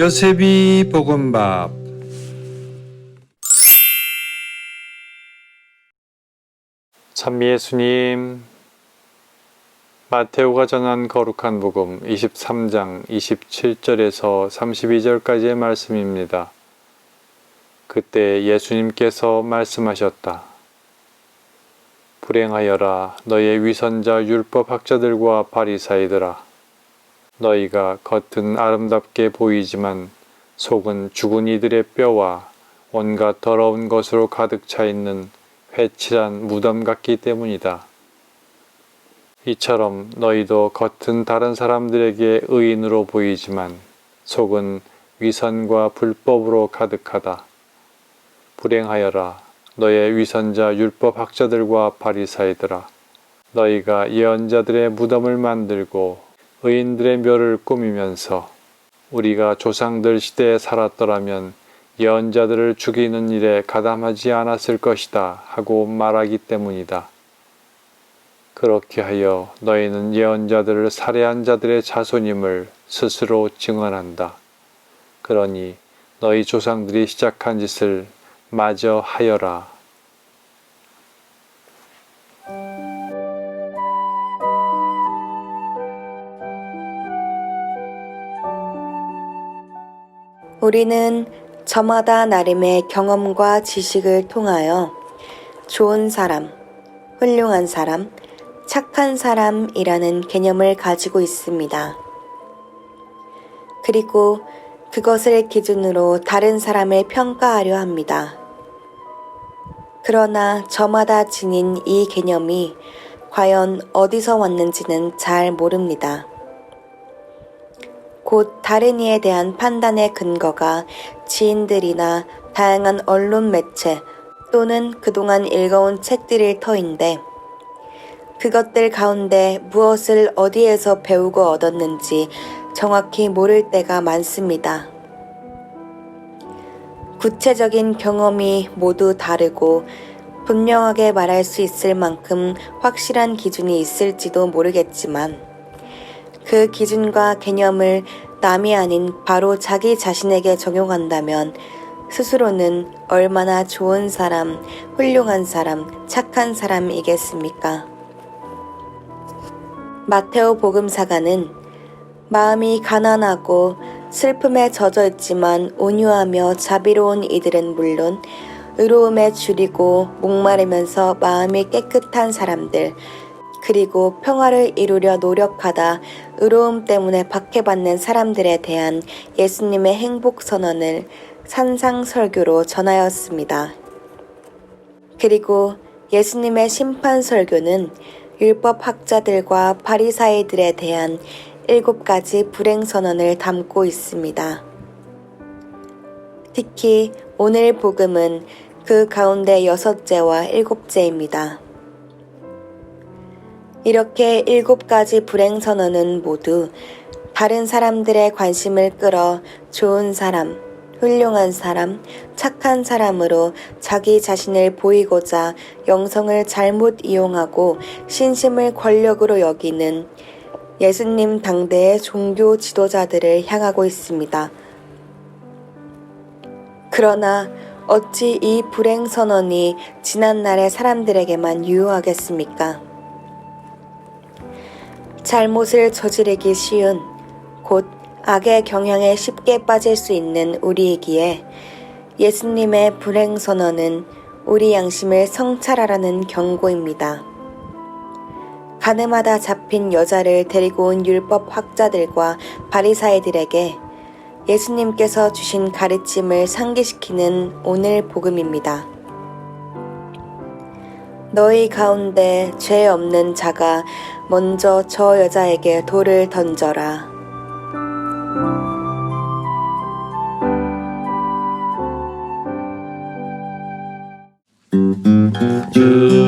요셉이 볶음밥 참 예수님 마테오가 전한 거룩한 복음 23장 27절에서 32절까지의 말씀입니다. 그때 예수님께서 말씀하셨다. 불행하여라 너의 위선자 율법학자들과 바리사이들아 너희가 겉은 아름답게 보이지만 속은 죽은 이들의 뼈와 온갖 더러운 것으로 가득 차 있는 회칠한 무덤 같기 때문이다. 이처럼 너희도 겉은 다른 사람들에게 의인으로 보이지만 속은 위선과 불법으로 가득하다. 불행하여라 너의 위선자 율법 학자들과 바리사이들아 너희가 예언자들의 무덤을 만들고 의인들의 묘를 꾸미면서 우리가 조상들 시대에 살았더라면 예언자들을 죽이는 일에 가담하지 않았을 것이다 하고 말하기 때문이다. 그렇게 하여 너희는 예언자들을 살해한 자들의 자손임을 스스로 증언한다. 그러니 너희 조상들이 시작한 짓을 마저 하여라. 우리는 저마다 나름의 경험과 지식을 통하여 좋은 사람, 훌륭한 사람, 착한 사람이라는 개념을 가지고 있습니다. 그리고 그것을 기준으로 다른 사람을 평가하려 합니다. 그러나 저마다 지닌 이 개념이 과연 어디서 왔는지는 잘 모릅니다. 곧 다른 이에 대한 판단의 근거가 지인들이나 다양한 언론 매체 또는 그동안 읽어온 책들일 터인데 그것들 가운데 무엇을 어디에서 배우고 얻었는지 정확히 모를 때가 많습니다. 구체적인 경험이 모두 다르고 분명하게 말할 수 있을 만큼 확실한 기준이 있을지도 모르겠지만 그 기준과 개념을 남이 아닌 바로 자기 자신에게 적용한다면 스스로는 얼마나 좋은 사람, 훌륭한 사람, 착한 사람이겠습니까? 마테오 복음사가는 마음이 가난하고 슬픔에 젖어 있지만 온유하며 자비로운 이들은 물론 의로움에 줄이고 목마르면서 마음이 깨끗한 사람들, 그리고 평화를 이루려 노력하다 의로움 때문에 박해받는 사람들에 대한 예수님의 행복 선언을 산상설교로 전하였습니다. 그리고 예수님의 심판 설교는 율법 학자들과 바리사이들에 대한 일곱 가지 불행 선언을 담고 있습니다. 특히 오늘 복음은 그 가운데 여섯째와 일곱째입니다. 이렇게 일곱 가지 불행 선언은 모두 다른 사람들의 관심을 끌어 좋은 사람, 훌륭한 사람, 착한 사람으로 자기 자신을 보이고자 영성을 잘못 이용하고 신심을 권력으로 여기는 예수님 당대의 종교 지도자들을 향하고 있습니다. 그러나 어찌 이 불행 선언이 지난날의 사람들에게만 유효하겠습니까? 잘못을 저지르기 쉬운 곧 악의 경향에 쉽게 빠질 수 있는 우리이기에 예수님의 불행 선언은 우리 양심을 성찰하라는 경고입니다. 가늠하다 잡힌 여자를 데리고 온 율법 학자들과 바리사이들에게 예수님께서 주신 가르침을 상기시키는 오늘 복음입니다. 너희 가운데 죄 없는 자가 먼저 저 여자에게 돌을 던져라. 주